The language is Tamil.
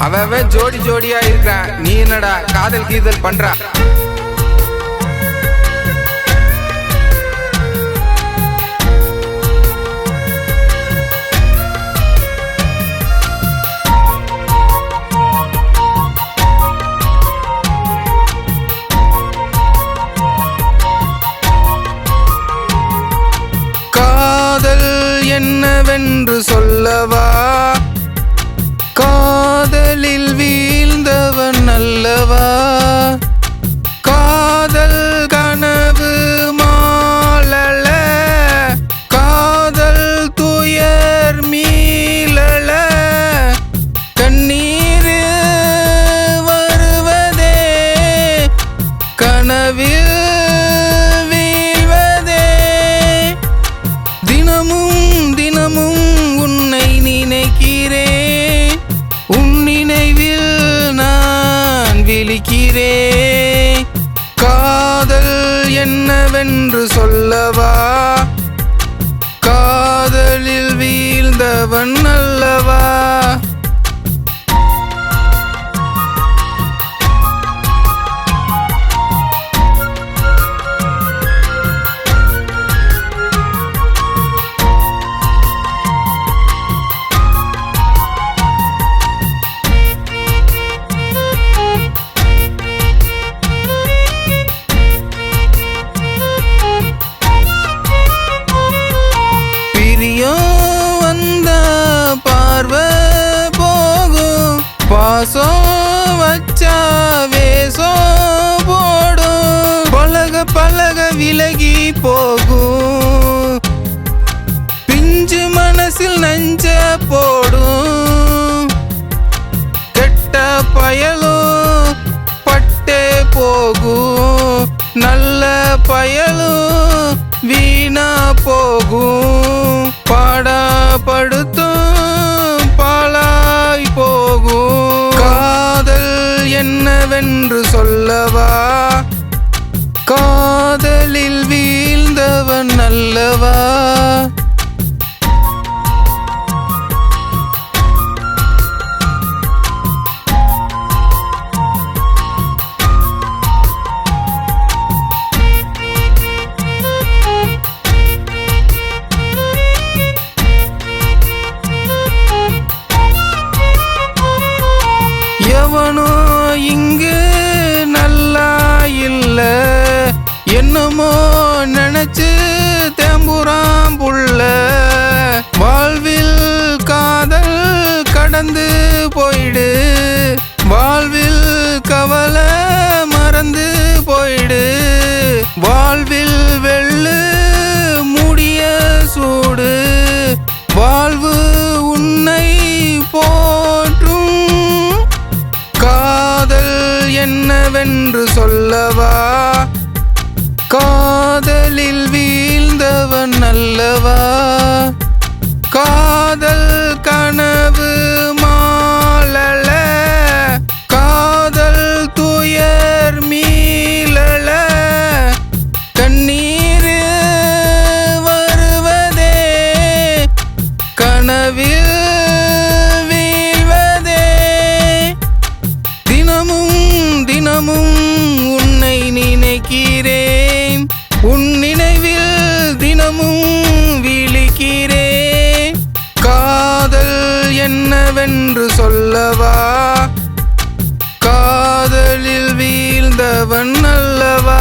அவன் ஜோடி ஜோடியா இருக்கிறான் நீ என்னடா காதல் கீதல் பண்றா? காதல் என்னவென்று சொல்லவா? காதலில் வீழ்ந்தவன் அல்லவா? காதல் கனவு மாலல. காதல் துயர் மீளல. கண்ணீர் வருவதே கனவில் வீழ்வதே. தினமும் தினமும் நான் காதல் என்னவென்று சொல்லவா? காதலில் வீழ்ந்தவன் விலகி போகும். பிஞ்சு மனசில் நஞ்ச போடும். கெட்ட பயலும் பட்டே போகும். நல்ல பயலும் வீணா போகும். பாடாப்படுத்தும் பாலாய் போகும். காதல் என்னவென்று சொல்லவா? இங்கு நல்லா இல்ல. என்னமோ நினைச்சு தேம்புறான் என்று சொல்லவா? காதலில் வீழ்ந்தவன் அல்லவா? என்னவென்று சொல்லவா? காதலில் வீழ்ந்தவன் அல்லவா?